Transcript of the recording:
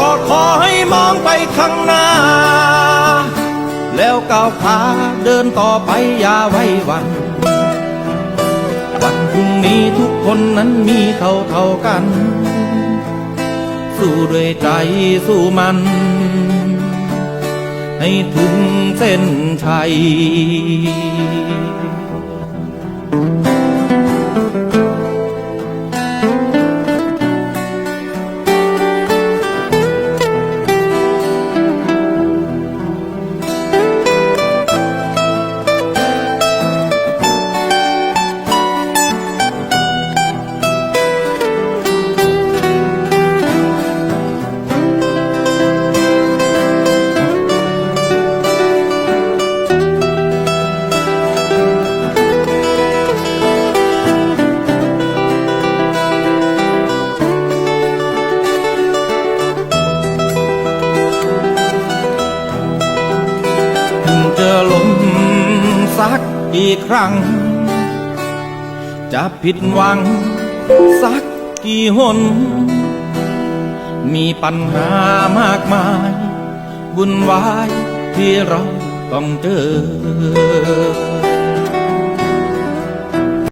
ก็ขอให้มองไปข้างหน้า แล้วก้าวขาเดินต่อไปอย่าไว้วัน วันพรุ่งนี้ทุกคนนั้นมีเท่าเท่ากัน สู้ด้วยใจสู้มัน ให้ถึงเส้นชัย เจอลมสักกี่ครั้ง จะผิดหวังสักกี่หน มีปัญหามากมายวุ่นวายที่เราต้องเจอ